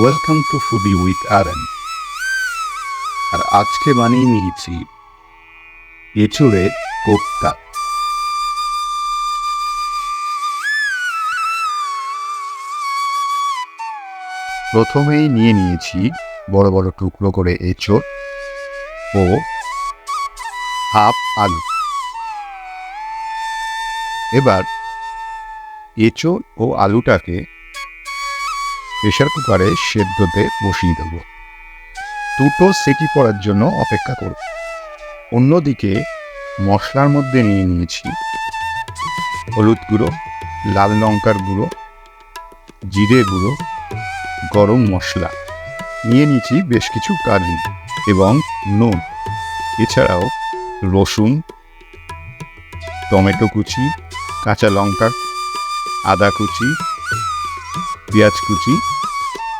Welcome to foodie with RN আর আজকে বানিয়ে নিয়েছি এঁচুড়ের কোপ্তা। প্রথমেই নিয়ে নিয়েছি বড় বড় টুকরো করে এঁচড় ও হাফ আলু। এবার এঁচড় ও আলুটাকে প্রেশার কুকারে সেদ্ধতে বসিয়ে দেব। দুটো সিটি পড়ার জন্য অপেক্ষা করব। অন্যদিকে মশলার মধ্যে নিয়ে নিয়েছি হলুদ গুঁড়ো, লাল লঙ্কার গুঁড়ো, জিরে গুঁড়ো, গরম মশলা। নিয়ে নিয়েছি বেশ কিছু কাজু এবং নুন। এছাড়াও রসুন, টমেটো কুচি, কাঁচা লঙ্কা, আদা কুচি পেঁয়াজ কুচি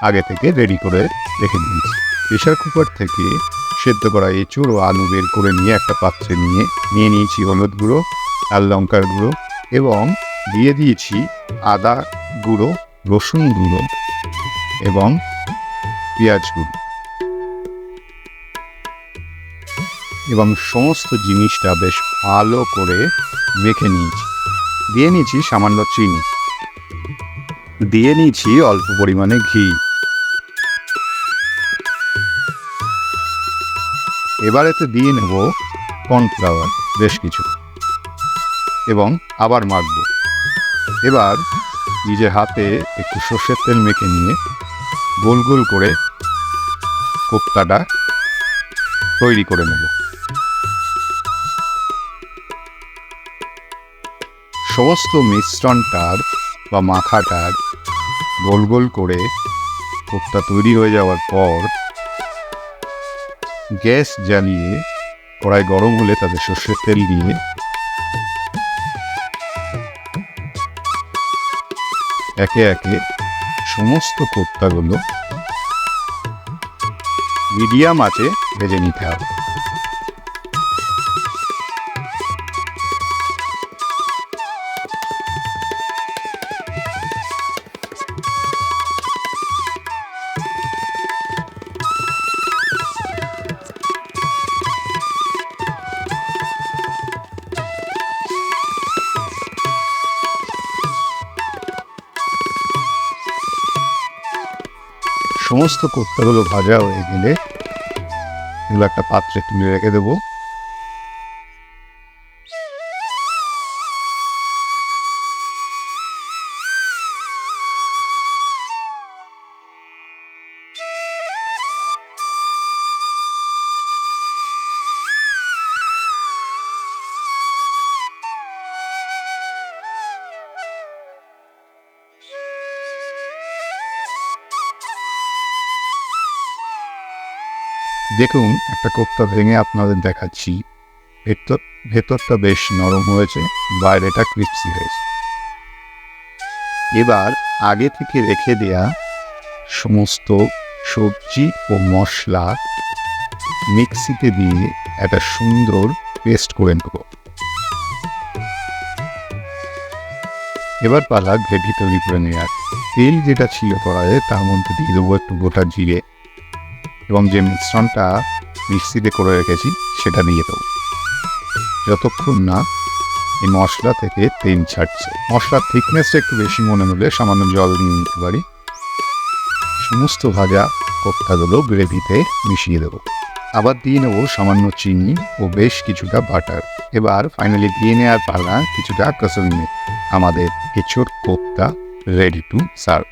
আগে থেকে রেডি করে রেখে দিয়েছি। প্রেশার কুকার থেকে সেদ্ধ করা এঁচুড় ও আলু বের করে নিয়ে একটা পাত্রে নিয়ে নিয়ে নিয়েছি হলুদ গুঁড়ো, লাল লঙ্কার গুঁড়ো এবং দিয়ে দিয়েছি আদা গুঁড়ো, রসুন গুঁড়ো এবং পেঁয়াজ গুঁড়ো। এবং সমস্ত জিনিসটা বেশ ভালো করে মেখে নিয়েছি। দিয়ে নিয়েছি সামান্য চিনি। দিয়ে নিয়েছি অল্প পরিমাণে ঘি। এবার এতে দিয়ে নেব কর্নফ্লাওয়ার, বেশ কিছু। এবং আবার মাখব। এবার নিজের হাতে একটু সর্ষের তেল মেখে নিয়ে গোল গোল করে কোপ্তাটা তৈরি করে নেব। সমস্ত মিশ্রণটার বা মাখাটার গোল গোল করে কোপ্তা তৈরি হয়ে যাওয়ার পর গ্যাস জ্বালিয়ে, কড়াই গরম হলে তাতে সর্ষের তেল দিয়ে একে একে সমস্ত কোপ্তাগুলো মিডিয়াম আছে ভেজে নিতে হবে। সমস্ত কোপ্তাগুলো ভাজা হয়ে গেলে এগুলো একটা পাত্রে তুলে রেখে দেবো। দেখুন, একটা কোপ্তা ভেঙে আপনাদের দেখাচ্ছি। ভেতর, ভেতরটা বেশ নরম হয়েছে, বাইরেটা ক্রিপসি হয়েছে। এবার আগে থেকে রেখে দেয়া সমস্ত সবজি ও মশলা মিক্সিতে দিয়ে একটা সুন্দর পেস্ট করে নেব। এবার পালা গ্রেভি তৈরি করে নেওয়ার তেল যেটা ছিল কড়াইয়ে, তার মধ্যে দিয়ে দেবো একটু গোটা জিরে। এবং যে মিশ্রণটা মিক্সিতে করে রেখেছি, সেটা দিয়ে দেবো। যতক্ষণ না এই মশলা থেকে তেল ছাড়ছে। মশলার থিকনেসটা একটু বেশি মনে হলে সামান্য জল দিয়ে নিতে পারি। সমস্ত ভাজা কোপ্তাগুলো গ্রেভিতে মিশিয়ে দেবো। আবার দিয়ে নেব সামান্য চিনি ও বেশ কিছুটা বাটার এবার ফাইনালি দিয়ে নেওয়ার পালা কিছুটা কসুরি আমাদের এঁচোড় কোপ্তা রেডি টু সার্ভ